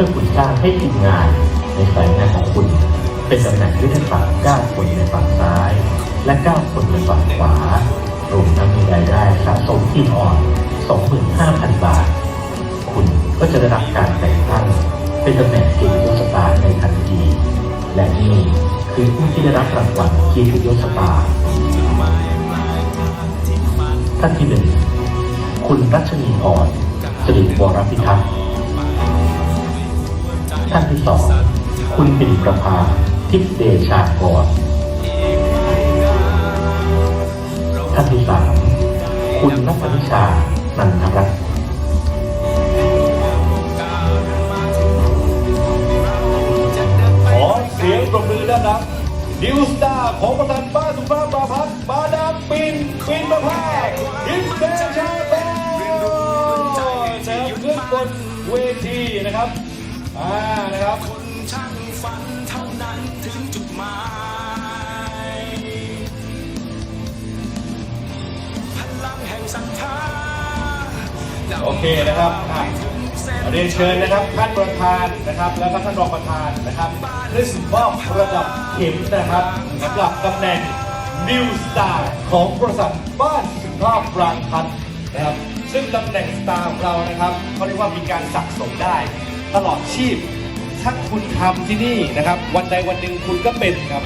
มื่อคุณสร้างให้ทีมงานในสายงานของคุณ เป็นตำแหน่งยุทธศาสตร์9คนในฝั่งซ้าย และ 9 คนในฝั่งขวารวมทั้งมีรายได้สะสมทีมอ่อน 25,000 บาท คุณก็จะได้รับการแต่งตั้งเป็นตำแหน่งเกียรติยศสตาร์ในทันที และนี่คือผู้ที่ได้รับรางวัลเกียรติยศสตาร์ท่านที่หนึ่งคุณรัชนีพรสิริวรพิทักษ์ ท่านที่สองคุณปิ่นประภาทิพย์เดชากรท่านที่สามคุณนัทนิชา นันทรัตน์ขอเสียงปรบมือด้านนับนิวสตาร์ของประธานบ้านสุภาพปราพัฒน์มาดามปินปินประภาสอินเดชาโตนะครับขึ้นบนเวทีนะครับ อ่านะครับช่างฝันเท่านั้นถึงจุดหมายพลังแห่งศรัทธาโอเคนะครับอะเรียนเชิญนะครับท่านประธานนะครับ แล้วก็ท่านรองประธานนะครับได้สิมอบระดับเข็มนะครับสำหรับตำแหน่งนิวสตาร์ของบริษัทบ้านสุภาพปรางพันธ์นะครับซึ่งตำแหน่งสตาร์ของเรานะครับเขาเรียกว่ามีการสะสมได้ ตลอดชีพ ถ้าคุณทำที่นี่นะครับ วันใดวันหนึ่งคุณก็เป็นครับ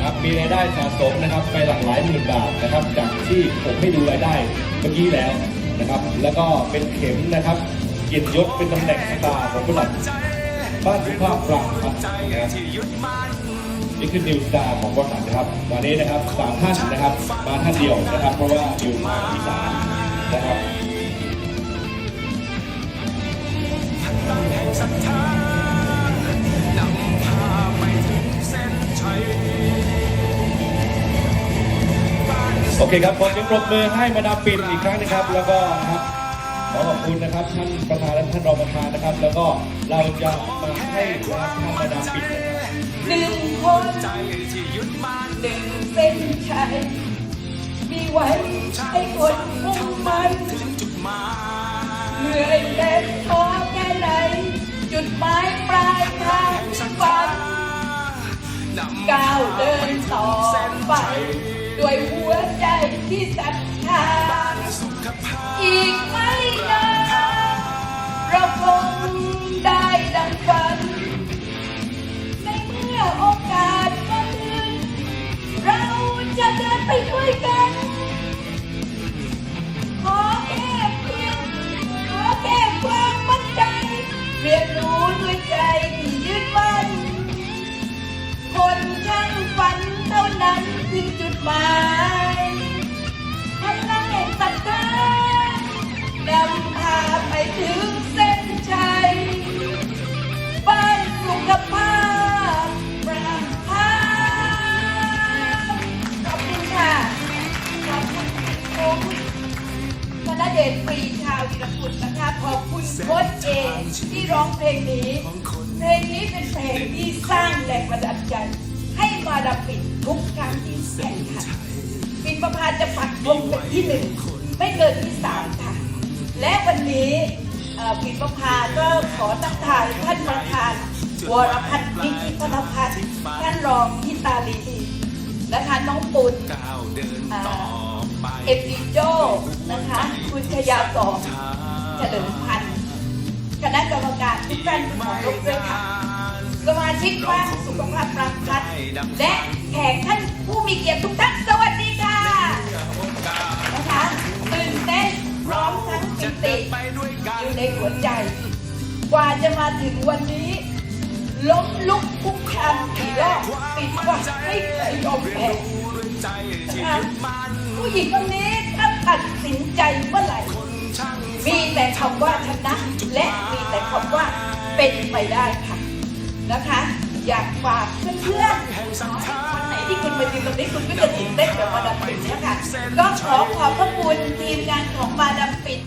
ครับมีรายได้สะสมนะครับไปหลากหลายหมื่นบาทนะครับ จากที่ผมให้ดูรายได้เมื่อกี้แล้วนะครับ แล้วก็เป็นเข็มนะครับเกียรติยศเป็นตำแหน่งสตาร์ของบริษัทบ้านสุภาพปรังครับนะครับนี่คือนิวสตาร์ของบริษัทนะครับวันนี้นะครับสามท่านนะครับมาท่านเดียวนะครับ เพราะว่าอยู่มาอีสานนะครับ โอเคครับขอเสียงปรบมือให้มาดามปินอีกครั้งนะครับ แล้วก็นะครับขอขอบคุณนะครับท่านประธานและท่านรองประธานนะครับ แล้วก็เราจะมาให้ครับท่านมาดามปินนะครับหนึ่งคนหนึ่งเส้นชัยมีไว้ให้คนมุ่งมันเหนื่อยแต่ท้อ ไหน จุดหมายปลายทางฝันก้าวเดินต่อไป ด้วยหัวใจที่ศรัทธาอีกไม่นานเราคงได้ดังฝัน ในเมื่อโอกาสมาถึงเราจะเดินไปด้วยกัน โค้ชเอที่ร้องเพลงนี้เพลงนี้เป็นเพลงที่สร้างแรงบันดาลใจ ให้มาดามปิดทุกครั้งที่แข่งขันปินประพาจะปักธงเป็นที่หนึ่งไม่เกินที่สามค่ะ และวันนี้เอ่อปิดประพาก็ขอตั้งทายท่านประธานวรพัฒน์นิติพัฒพัฒน์ท่านรองทิตาลีนะคะน้องปุณอ่าเอฟดีโจนะคะ คุณชยาสองเฉลิมพันธ์ค ณะกรรมการทุกท่านขอรบด้วยค่ะสมาชิกบ้านสุขภาพรังพัฒน์และแขกท่านผู้มีเกียรติทุกท่านสวัสดีค่ะนะคะตื่นเต้นพร้อมทั้งปิติอยู่ในหัวใจ กว่าจะมาถึงวันนี้ ล้มลุกคุกคานกี่รอบปิดว่าไม่เคยยอมแพ้ผู้หญิงคนนี้ถ้าตัดสินใจเมื่อไหร่ มีแต่คำว่าชนะและมีแต่คำว่าเป็นไปได้ค่ะนะคะ อยากฝากเพื่อนๆคนไหนที่คุณมายืนตรงนี้คุณก็จะตื่นเต้นแบบมาดามปิดนะคะก็ขอขอบพระคุณทีมงานของมาดามปิด